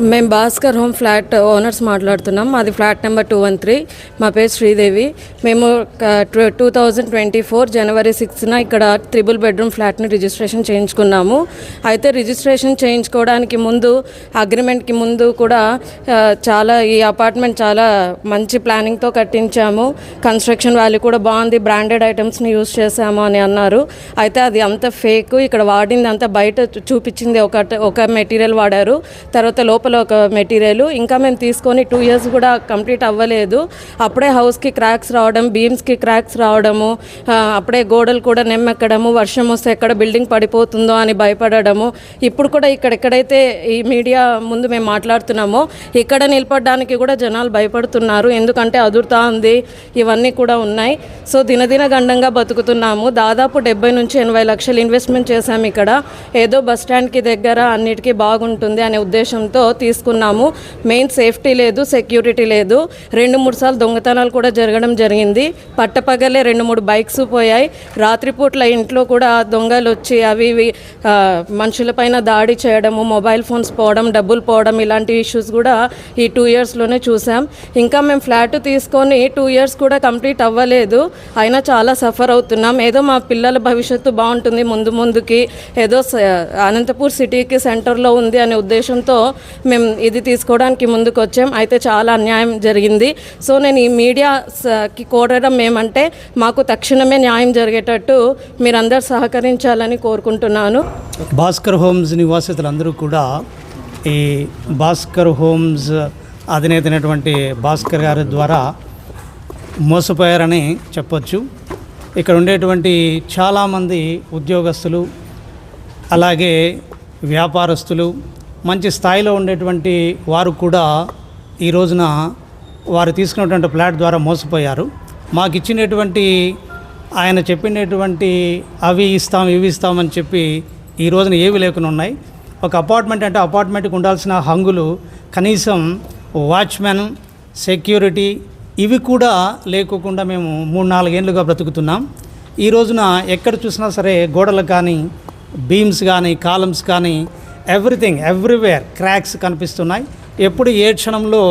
మేము Bhaskar home flat owners మాట్లాడుతున్నాం. మాది flat number two one three. మా పేరు శ్రీదేవి. మేము టూ థౌజండ్ ట్వంటీ ఫోర్ జనవరి సిక్స్న ఇక్కడ త్రిబుల్ బెడ్రూమ్ ఫ్లాట్ని రిజిస్ట్రేషన్ చేయించుకున్నాము. అయితే రిజిస్ట్రేషన్ చేయించుకోవడానికి ముందు అగ్రిమెంట్కి ముందు కూడా చాలా ఈ అపార్ట్మెంట్ చాలా మంచి ప్లానింగ్తో కట్టించాము. కన్స్ట్రక్షన్ వాల్యూ కూడా బాగుంది. బ్రాండెడ్ ఐటమ్స్ని యూజ్ చేశాము అని అన్నారు. అయితే అది అంత ఫేక్. ఇక్కడ వాడింది అంతా బయట చూపించింది ఒక ఒక మెటీరియల్ వాడారు. తర్వాత లోపల ఒక మెటీరియల్. ఇంకా మేము తీసుకొని టూ ఇయర్స్ కూడా కంప్లీట్ అవ్వలేదు. అప్పుడే హౌస్కి క్రాక్స్ రావడం బీమ్స్కి క్రాక్స్ రావడము అప్పుడే గోడలు కూడా నెమ్మెక్కడము వర్షం వస్తే ఎక్కడ బిల్డింగ్ పడిపోతుందో అని భయపడడము. ఇప్పుడు కూడా ఇక్కడ ఎక్కడైతే ఈ మీడియా ముందు మేము మాట్లాడుతున్నామో ఇక్కడ నిలబడడానికి కూడా జనాలు భయపడుతున్నారు. ఎందుకంటే అదురుతా ఉంది. ఇవన్నీ కూడా ఉన్నాయి. సో దినదిన గండంగా బతుకుతున్నాము. దాదాపు డెబ్బై నుంచి ఎనభై లక్షలు ఇన్వెస్ట్మెంట్ చేశాము ఇక్కడ. ఏదో బస్ స్టాండ్కి దగ్గర అన్నిటికీ బాగుంటుంది అనే ఉద్దేశంతో తీసుకున్నాము. మెయిన్ సేఫ్టీ లేదు సెక్యూరిటీ లేదు. రెండు మూడు సార్లు దొంగతనాలు కూడా జరగడం జరిగింది. పట్టపగలే రెండు మూడు బైక్స్ పోయాయి. రాత్రిపూట్ల ఇంట్లో కూడా దొంగలు వచ్చి అవి ఇవి మనుషులపైన దాడి చేయడము మొబైల్ ఫోన్స్ పోవడం డబ్బులు పోవడం ఇలాంటి ఇష్యూస్ కూడా ఈ టూ ఇయర్స్లోనే చూసాం. ఇంకా మేము ఫ్లాట్ తీసుకొని టూ ఇయర్స్ కూడా కంప్లీట్ అవ్వలేదు. అయినా చాలా సఫర్ అవుతున్నాం. ఏదో మా పిల్లల భవిష్యత్తు బాగుంటుంది ముందు ముందుకి. ఏదో అనంతపూర్ సిటీకి సెంటర్లో ఉంది అనే ఉద్దేశంతో మేము ఇది తీసుకోవడానికి ముందుకు వచ్చాం. అయితే చాలా అన్యాయం జరిగింది. సో నేను ఈ మీడియాకి కోరడం ఏమంటే మాకు తక్షణమే న్యాయం జరిగేటట్టు మీరందరూ సహకరించాలని కోరుకుంటున్నాను. భాస్కర్ హోమ్స్ నివాసితులందరూ కూడా ఈ భాస్కర్ హోమ్స్ అధినేత అయినటువంటి భాస్కర్ గారి ద్వారా మోసపోయారని చెప్పొచ్చు. ఇక్కడ ఉండేటువంటి చాలామంది ఉద్యోగస్తులు అలాగే వ్యాపారస్తులు మంచి స్థాయిలో ఉండేటువంటి వారు కూడా ఈ రోజున వారు తీసుకున్నటువంటి ఫ్లాట్ ద్వారా మోసపోయారు. మాకు ఇచ్చినటువంటి ఆయన చెప్పినటువంటి అవి ఇస్తాం ఇవి ఇస్తామని చెప్పి ఈ రోజున ఏవి లేకుండా ఉన్నాయి. ఒక అపార్ట్మెంట్ అంటే అపార్ట్మెంట్కి ఉండాల్సిన హంగులు కనీసం వాచ్మెన్ సెక్యూరిటీ ఇవి కూడా లేకోకుండా మేము మూడు నాలుగేళ్ళుగా బ్రతుకుతున్నాం. ఈ రోజున ఎక్కడ చూసినా సరే గోడలు కానీ బీమ్స్ కానీ కాలమ్స్ కానీ ఎవ్రీథింగ్ ఎవ్రీవేర్ క్రాక్స్ కనిపిస్తున్నాయి. ఎప్పుడు ఏ క్షణంలో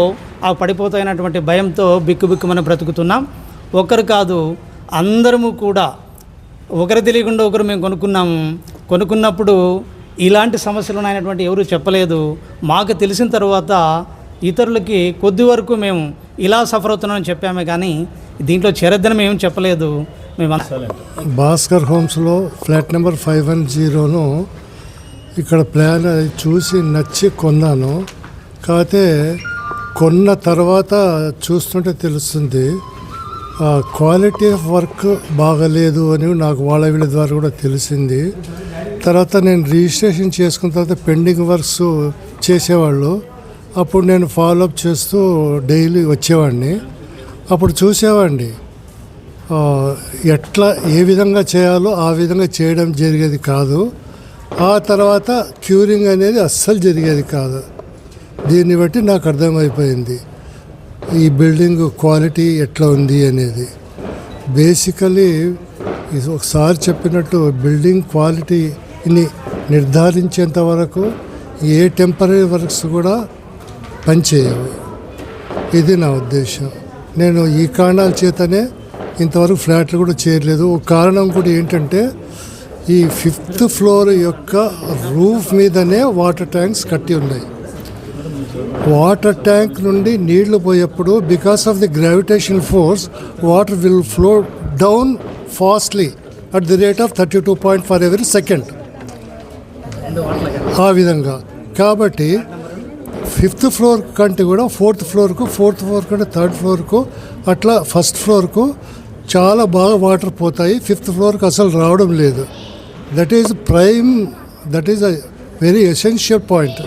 ఆ పడిపోతాయినటువంటి భయంతో బిక్కుబిక్కుమని బ్రతుకుతున్నాం. ఒకరు కాదు అందరము కూడా ఒకరు తెలియకుండా ఒకరు మేము కొనుక్కున్నాము కొనుక్కున్నప్పుడు ఇలాంటి సమస్యలు ఉన్నాయనేటువంటి ఎవరు చెప్పలేదు. మాకు తెలిసిన తర్వాత ఇతరులకి కొద్ది వరకు మేము ఇలా సఫర్ అవుతున్నామని చెప్పామే కానీ దీంట్లో చేరద్దని మేము చెప్పలేదు. మేము భాస్కర్ హోమ్స్లో ఫ్లాట్ నెంబర్ ఫైవ్ వన్ జీరోను ఇక్కడ ప్లాన్ అది చూసి నచ్చి కొన్నాను. కాకపోతే కొన్న తర్వాత చూస్తుంటే తెలుస్తుంది క్వాలిటీ ఆఫ్ వర్క్ బాగలేదు అని నాకు వాళ్ళ వీళ్ళ ద్వారా కూడా తెలిసింది. తర్వాత నేను రిజిస్ట్రేషన్ చేసుకున్న తర్వాత పెండింగ్ వర్క్స్ చేసేవాళ్ళు. అప్పుడు నేను ఫాలోఅప్ చేస్తూ డైలీ వచ్చేవాడిని. అప్పుడు చూసేవాడిని ఎట్లా ఏ విధంగా చేయాలో ఆ విధంగా చేయడం జరిగేది కాదు. ఆ తర్వాత క్యూరింగ్ అనేది అస్సలు జరిగేది కాదు. దీన్ని బట్టి నాకు అర్థమైపోయింది. ఈ బిల్డింగ్ క్వాలిటీ ఎట్లా ఉంది అనేది. బేసికలీ ఇది ఒకసారి చెప్పినట్టు బిల్డింగ్ క్వాలిటీని నిర్ధారించేంత వరకు ఏ టెంపరీ వర్క్స్ కూడా పనిచేయవు. ఇది నా ఉద్దేశం. నేను ఈ కారణాల చేతనే ఇంతవరకు ఫ్లాట్లు కూడా చేయలేదు. ఒక కారణం కూడా ఏంటంటే ఈ ఫిఫ్త్ ఫ్లోర్ యొక్క రూఫ్ మీదనే వాటర్ ట్యాంక్స్ కట్టి ఉన్నాయి. వాటర్ ట్యాంక్ నుండి నీళ్ళు పోయేప్పుడు because of the gravitation force water will flow down fastly at the rate of thirty two point for every second. ఆ విధంగా. కాబట్టి ఫిఫ్త్ ఫ్లోర్ కంటే కూడా ఫోర్త్ ఫ్లోర్కు ఫోర్త్ ఫ్లోర్ కంటే థర్డ్ ఫ్లోర్కు అట్లా ఫస్ట్ ఫ్లోర్కు చాలా బాగా వాటర్ పోతాయి. ఫిఫ్త్ ఫ్లోర్కి అసలు రావడం లేదు. That is prime that is a very essential point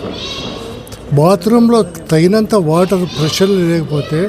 బాత్రూంలో తగినంత వాటర్ ప్రెషర్ లేకపోతే